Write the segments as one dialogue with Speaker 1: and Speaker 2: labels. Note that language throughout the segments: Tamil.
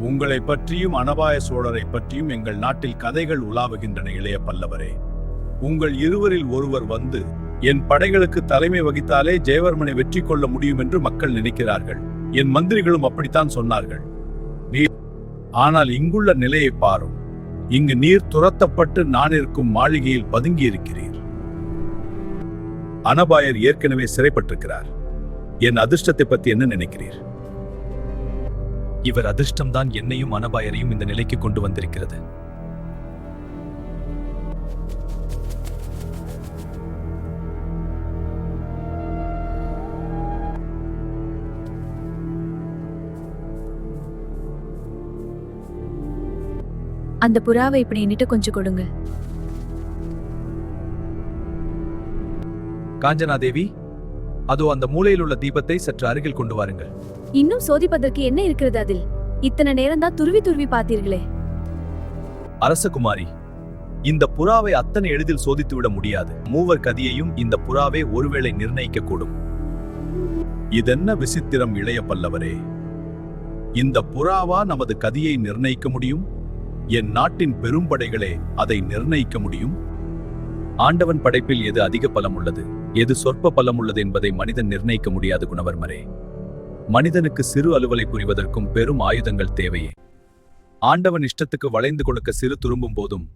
Speaker 1: உங்களை பற்றியும் அனபாய சோழரை பற்றியும் எங்கள் நாட்டில் கதைகள் உலாவுகின்றன இளைய பல்லவரே. உங்கள் இருவரில் ஒருவர் வந்து என் படைகளுக்கு தலைமை வகித்தாலே ஜெயவர்மனை வெற்றி கொள்ள முடியும் என்று மக்கள் நினைக்கிறார்கள். என் மந்திரிகளும் அப்படித்தான் சொன்னார்கள். நீர் ஆனால் இங்குள்ள நிலையை பாரும். இங்கு நீர் துரத்தப்பட்டு நான் இருக்கும் மாளிகையில் பதுங்கி இருக்கிறீர் அனபாயர் ஏற்கனவே சிறைப்பட்டிருக்கிறார். என் அதிர்ஷ்டத்தை பத்தி என்ன நினைக்கிறீர்?
Speaker 2: இவர் அதிர்ஷ்டம்தான் என்னையும் அனபாயரையும் இந்த நிலைக்கு கொண்டு வந்திருக்கிறது.
Speaker 3: அந்த புறாவை இப்படி என்கிட்ட கொஞ்சம் கொடுங்க.
Speaker 2: காஞ்சனா தேவி அதோ அந்த மூலையில் உள்ள தீபத்தை சற்று அருகில் கொண்டு வாருங்கள்.
Speaker 3: இன்னும் சோதிப்பதற்கு என்ன இருக்கிறது அதில்? இத்தனை நேரம் தான் துருவி துருவி பார்த்தீர்களே.
Speaker 2: அரசகுமாரி இந்த புறாவை அத்தனை எளிதில் சோதித்து விட முடியாது. மூவர் கதியையும் இந்த புறாவே ஒருவேளை நிர்ணயிக்க கூடும்
Speaker 1: இதென்ன விசித்திரம் இளைய பல்லவரே. இந்த புறாவா நமது கதியை நிர்ணயிக்க முடியும்? என் நாட்டின் பெரும்படைகளே அதை நிர்ணயிக்க முடியும்?
Speaker 2: ஆண்டவன் படைப்பில் எது அதிக பலம் உள்ளது? எது சொற்ப பலம் உள்ளது என்பதை மனிதன் நிர்ணயிக்க முடியாது குணவர்மரே. மனிதனுக்கு சிறு அலுவலை புரிவதற்கும் பெரும் ஆயுதங்கள் தேவையே. ஆண்டவன் இஷ்டத்துக்கு வளைந்து கொடுக்க சிறு துரும்பும் போதும்.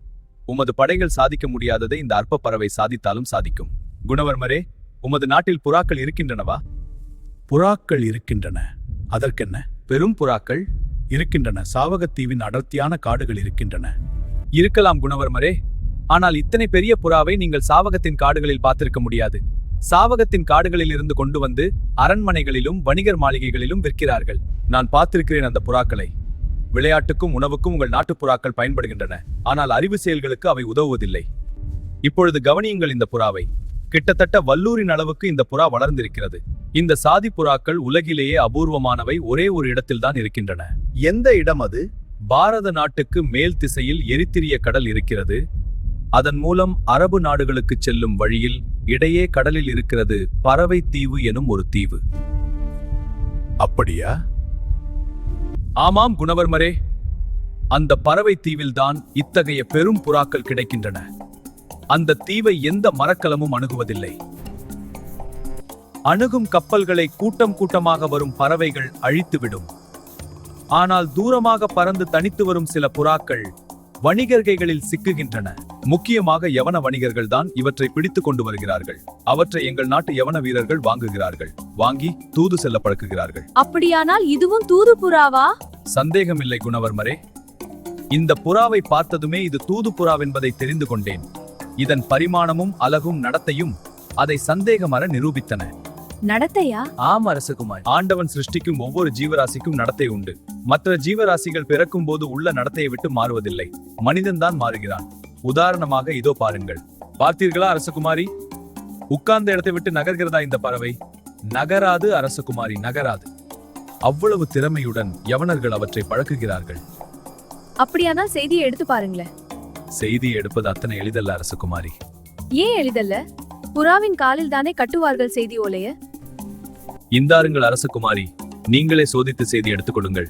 Speaker 2: உமது படைகள் சாதிக்க முடியாததை இந்த அற்ப பறவை சாதித்தாலும் சாதிக்கும். குணவர்மரே உமது நாட்டில் புறாக்கள் இருக்கின்றனவா?
Speaker 1: புறாக்கள் இருக்கின்றன. அதற்கென்ன?
Speaker 2: பெரும் புறாக்கள்
Speaker 1: இருக்கின்றன. சாவகத்தீவின் அடர்த்தியான காடுகள் இருக்கின்றன.
Speaker 2: இருக்கலாம் குணவர்மரே ஆனால் இத்தனை பெரிய புறாவை நீங்கள் சாவகத்தின் காடுகளில் பார்த்திருக்க முடியாது. சாவகத்தின் காடுகளில் இருந்து கொண்டு வந்து அரண்மனைகளிலும் வணிகர் மாளிகைகளிலும் விற்கிறார்கள். நான் பார்த்திருக்கிறேன் அந்த புறாக்களை. விளையாட்டுக்கும் உணவுக்கும் உங்கள் நாட்டுப் புறாக்கள் பயன்படுகின்றன. ஆனால் அறிவு செயல்களுக்கு அவை உதவுவதில்லை. இப்பொழுது கவனியுங்கள் இந்த புறாவை. கிட்டத்தட்ட வல்லூரின் அளவுக்கு இந்த புறா வளர்ந்திருக்கிறது. இந்த சாதி புறாக்கள் உலகிலேயே அபூர்வமானவை ஒரே ஒரு இடத்தில்தான் இருக்கின்றன.
Speaker 1: எந்த இடம் அது?
Speaker 2: பாரத நாட்டுக்கு மேல் திசையில் எரித்திரிய கடல் இருக்கிறது. அதன் மூலம் அரபு நாடுகளுக்கு செல்லும் வழியில் இடையே கடலில் இருக்கிறது பறவை தீவு எனும் ஒரு தீவு.
Speaker 1: அப்படியா?
Speaker 2: ஆமாம் குணவர்மரே. அந்த பறவை தீவில்தான் இத்தகைய பெரும் புறாக்கள் கிடைக்கின்றன. அந்த தீவை எந்த மரக்கலமும் அணுகுவதில்லை. அணுகும் கப்பல்களை கூட்டம் கூட்டமாக வரும் பறவைகள் அழித்துவிடும். ஆனால் தூரமாக பறந்து தனித்து வரும் சில புறாக்கள் வணிகர்கைகளில் சிக்குகின்றன. முக்கியமாக யவன வணிகர்கள் தான் இவற்றை பிடித்துக் கொண்டு வருகிறார்கள். அவற்றை எங்கள் நாட்டு யவன வீரர்கள் வாங்குகிறார்கள். வாங்கி தூது செல்ல பழக்குகிறார்கள்.
Speaker 3: அப்படியானால் இதுவும் தூது புறாவா?
Speaker 2: சந்தேகமில்லை குணவர்மரே. இந்த புறாவை பார்த்ததுமே இது தூது புறாவென்பதை தெரிந்து கொண்டேன். இதன் பரிமாணமும் அழகும் நடத்தையும் அதை சந்தேகமற நிரூபித்தன.
Speaker 3: நடத்தையா?
Speaker 2: ஆம் அரசகுமார். ஆண்டவன் சிருஷ்டிக்கும் ஒவ்வொரு ஜீவராசிக்கும் நடத்தை உண்டு. மற்ற ஜீவராசிகள் பிறக்கும் போது உள்ள நடத்தையை விட்டு மாறுவதில்லை. மனிதன்தான் மாறுகிறான். உதாரணமாக இதோ பாருங்கள். பார்த்தீர்களா அரசகுமாரி? உட்கார்ந்த இடத்தை விட்டு நகர்கிறதா இந்த பறவை? நகராது அரசகுமாரி நகராது. அவ்வளவு திறமையுடன் யவனர்கள் அவற்றை பழக்குகிறார்கள்.
Speaker 3: அப்படியானால் செய்தியை எடுத்து பாருங்களேன்.
Speaker 2: செய்தி எடுப்பது அத்தனை எளிதல்ல அரசகுமாரி.
Speaker 3: ஏன் எளிதல்ல? புறாவின் காலில் தானே கட்டுவார்கள் செய்தி ஓலைய?
Speaker 2: இந்தாருங்கள் அரசகுமாரி. நீங்களே சோதித்து செய்தி எடுத்துக்கொள்ளுங்கள்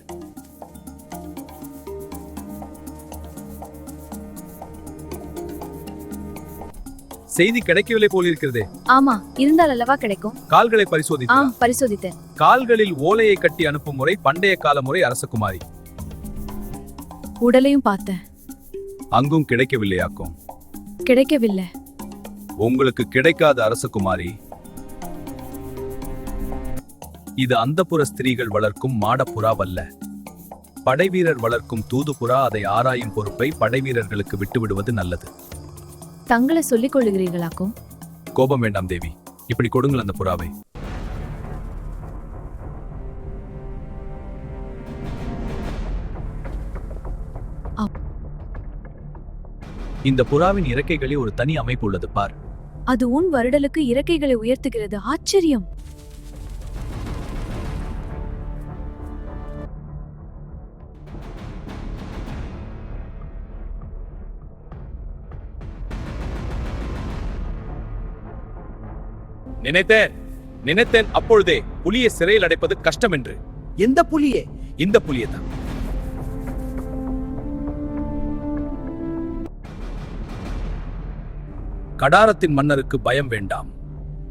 Speaker 2: செய்தி கிடைக்கவில்லை போலிருக்கிறதே
Speaker 3: ஆமா இருந்தால் அல்லவா கிடைக்கும்?
Speaker 2: கால்களை பரிசோதித்து
Speaker 3: ஆம் பரிசோதித்தேன்.
Speaker 2: கால்களில் ஓலையை கட்டி அனுப்பும் முறை பண்டைய கால முறை அரசகுமாரி.
Speaker 3: உடலையும் பார்த்தேன்.
Speaker 2: அங்கும் கிடைக்கவில்லையாக்கும்
Speaker 3: கிடைக்கவில்லை.
Speaker 2: உங்களுக்கு கிடைக்காத அரசகுமாரி. இது அந்தப்புற ஸ்திரீகள் வளர்க்கும் மாடப்புறாவல்ல படைவீரர் வளர்க்கும் தூதுபுறா அதை ஆராயும் பொறுப்பை படைவீரர்களுக்கு விட்டுவிடுவது நல்லது.
Speaker 3: தங்களை சொல்லிக் கொள்ளுகிறீர்களாக்கும்
Speaker 2: கோபம் வேண்டாம் தேவி. இப்படி கொடுங்கள் அந்த புறாவை. இந்த புறாவின் இறக்கைகளில் ஒரு தனி அமைப்பு உள்ளது பார்.
Speaker 3: அது உன் வருடலுக்கு இறக்கைகளை உயர்த்துகிறது. ஆச்சரியம்.
Speaker 2: நினைத்தேன் நினைத்தேன் அப்பொழுதே புலியை சிறையில் அடைப்பது கஷ்டம் என்று.
Speaker 4: எந்த புலியே?
Speaker 2: இந்த புலியை தான்.
Speaker 1: கடாரத்தின் மன்னருக்கு பயம் வேண்டாம்.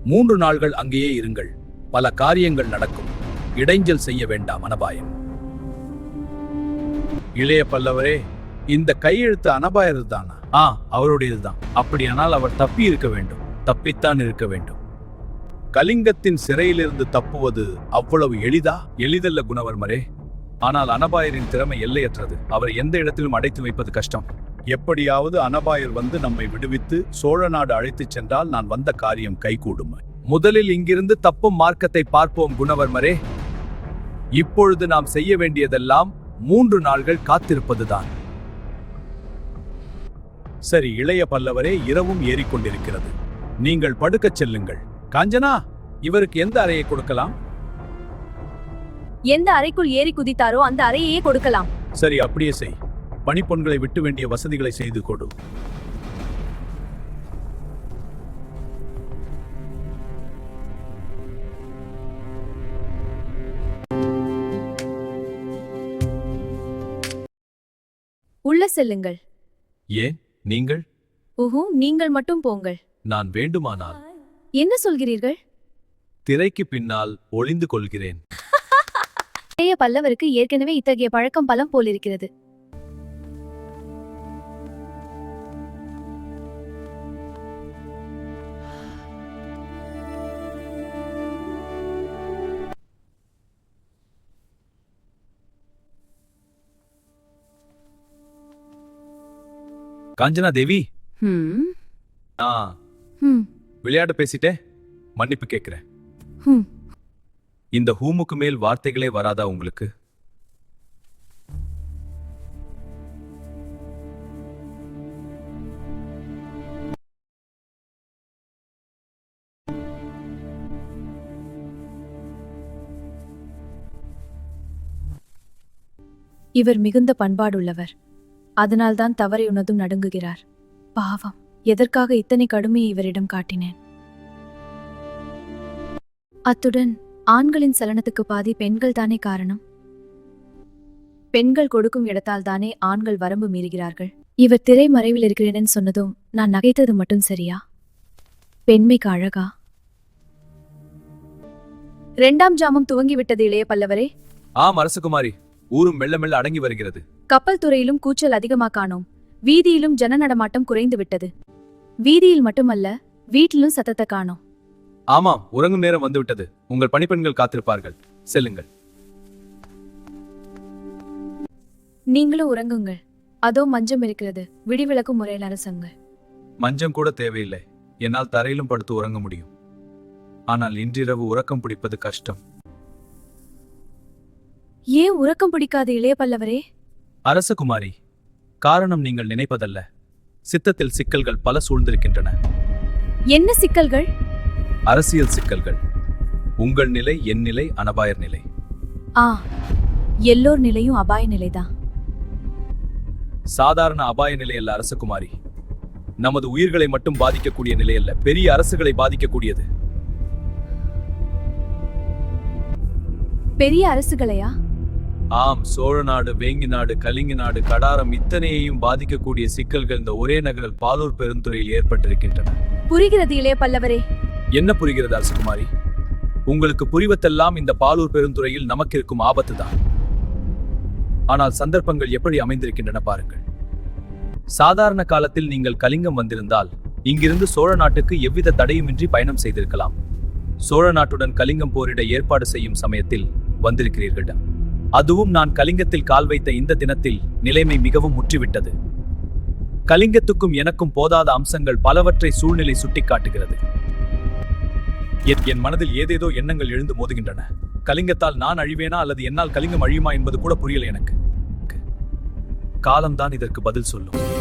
Speaker 1: மூன்று நாள்கள் அங்கேயே இருங்கள். பல காரியங்கள் நடக்கும். இடைஞ்சல் செய்ய வேண்டாம் அனபாயம். இளைய பல்லவரே இந்த கையெழுத்து அனபாயர் தானா ஆ அவருடையதுதான். அப்படியானால் அவர் தப்பி இருக்க வேண்டும். தப்பித்தான் இருக்க வேண்டும். கலிங்கத்தின் சிறையிலிருந்து தப்புவது அவ்வளவு எளிதா? எளிதல்ல குணவர்மரே. ஆனால் அனபாயரின் திறமை எல்லையற்றது. அவரை எந்த இடத்திலும் அடைத்து வைப்பது கஷ்டம். எப்படியாவது அனபாயர் வந்து நம்மை விடுவித்து சோழ நாடு அழைத்துச் சென்றால் நான் வந்த காரியம் கைகூடும். முதலில் இங்கிருந்து தப்பும் மார்க்கத்தை பார்ப்போம் குணவர்மரே. இப்பொழுது நாம் செய்ய வேண்டியதெல்லாம் மூன்று நாள்கள் காத்திருப்பதுதான். சரி இளைய பல்லவரே இரவும் ஏறிக்கொண்டிருக்கிறது. நீங்கள் படுக்கச் செல்லுங்கள். காஞ்சனா இவருக்கு எந்த அறையை கொடுக்கலாம்?
Speaker 3: எந்த அறைக்குள் ஏறி குதித்தாரோ அந்த அறையையே கொடுக்கலாம்.
Speaker 1: சரி அப்படியே செய். பணிப்பொன்களை விட்டு வேண்டிய வசதிகளை செய்து கொடு.
Speaker 3: உள்ள செல்லுங்கள்.
Speaker 2: ஏன்? நீங்கள்?
Speaker 3: உஹு நீங்கள் மட்டும் போங்கள்.
Speaker 2: நான் வேண்டுமானால்
Speaker 3: என்ன சொல்கிறீர்கள்?
Speaker 2: திரைக்கு பின்னால் ஒளிந்து கொள்கிறேன்.
Speaker 3: இளைய பல்லவருக்கு ஏற்கனவே இத்தகைய பழக்கம் பலம் போலிருக்கிறது.
Speaker 2: காஞ்சனா தேவி.
Speaker 3: ஹம்.
Speaker 2: விளையாட பேசிட்டேன் மன்னிப்பு கேட்கிறேன். இந்த ஹூமுக்கு மேல் வார்த்தைகளே வராதா உங்களுக்கு?
Speaker 3: இவர் மிகுந்த பண்பாடுள்ளவர். அதனால்தான் தவறை உணர்ந்தும் நடுங்குகிறார். பாவம். எதற்காக இத்தனை கடுமையை இவரிடம் காட்டினேன்? அத்துடன் ஆண்களின் சலனத்துக்கு பாதி பெண்கள் தானே காரணம்? பெண்கள் கொடுக்கும் இடத்தால் தானே ஆண்கள் வரம்பு மீறுகிறார்கள்? இவர் திரை மறைவில் இருக்கிறேன்னு சொன்னதும் நான் நகைத்தது மட்டும் சரியா? பெண்மைக்கு அழகா? இரண்டாம் ஜாமம் துவங்கிவிட்டது இளைய பல்லவரே.
Speaker 2: ஆம் அரசகுமாரி. ஊரும் மெல்ல மெல்ல அடங்கி வருகிறது.
Speaker 3: கப்பல் துறையிலும் கூச்சல் அதிகமா காணோம். வீதியிலும் ஜன நடமாட்டம் குறைந்து விட்டது வீதியில் மட்டுமல்ல வீட்டிலும் சத்தத்தை காணோம்.
Speaker 2: ஆமாம் உறங்கும் நேரம் வந்துவிட்டது. உங்கள் பணிப்பெண்கள் காத்திருப்பார்கள். செல்லுங்கள்.
Speaker 3: நீங்களும் உறங்குங்கள். அதோ மஞ்சம் இருக்கிறது. விடிவிளக்கும் முறையில் அரசங்க.
Speaker 2: மஞ்சம் கூட தேவையில்லை. என்னால் தரையிலும் படுத்து உறங்க முடியும். ஆனால் இன்றிரவு உறக்கம் பிடிப்பது கஷ்டம்.
Speaker 3: ஏன் உறக்கம் பிடிக்காது இளைய பல்லவரே?
Speaker 2: அரசகுமாரி காரணம் நீங்கள் நினைப்பதல்ல. சித்தத்தில் சிக்கல்கள் பல சூழ்ந்திருக்கின்றன.
Speaker 3: என்ன சிக்கல்கள்?
Speaker 2: அரசியல் சிக்கல்கள். உங்கள் நிலை என் நிலை அனபாயர் நிலை.
Speaker 3: ஆ எல்லோர் நிலையும் அபாய நிலைதான்.
Speaker 2: சாதாரண அபாய நிலை அல்ல அரசகுமாரி. நமது உயிர்களை மட்டும் பாதிக்கக்கூடிய நிலை அல்ல பெரிய அரசுகளை பாதிக்கக்கூடியது.
Speaker 3: பெரிய அரசுகளையா?
Speaker 2: ஆம் சோழ நாடு வேங்கி நாடு கலிங்கி நாடு கடாரம் இத்தனையையும் பாதிக்கக்கூடிய சிக்கல்கள் இந்த ஒரே நகரில் பாலூர் பெருந்துறையில் ஏற்பட்டிருக்கின்றன.
Speaker 3: புரிகிறது இளைய பல்லவரே.
Speaker 2: என்ன புரிகிறது அரசகுமாரி? உங்களுக்கு புரிவதெல்லாம் இந்த பாலூர் பெருந்துறையில் நமக்கு இருக்கும் ஆபத்து தான். ஆனால் சந்தர்ப்பங்கள் எப்படி அமைந்திருக்கின்றன பாருங்கள். சாதாரண காலத்தில் நீங்கள் கலிங்கம் வந்திருந்தால் இங்கிருந்து சோழ நாட்டுக்கு எவ்வித தடையுமின்றி பயணம் செய்திருக்கலாம். சோழ நாட்டுடன் கலிங்கம் போரிட ஏற்பாடு செய்யும் சமயத்தில் வந்திருக்கிறீர்கள் அதுவும் நான் கலிங்கத்தில் கால் வைத்த இந்த தினத்தில் நிலைமை மிகவும் முற்றிவிட்டது. கலிங்கத்துக்கும் எனக்கும் போதாத அம்சங்கள் பலவற்றை சூழ்நிலை சுட்டிக்காட்டுகிறது. என் என் மனதில் ஏதேதோ எண்ணங்கள் எழுந்து மோதுகின்றன. கலிங்கத்தால் நான் அழிவேனா அல்லது என்னால் கலிங்கம் அழியுமா என்பது கூட புரியல எனக்கு. காலம்தான் இதற்கு பதில் சொல்லும்.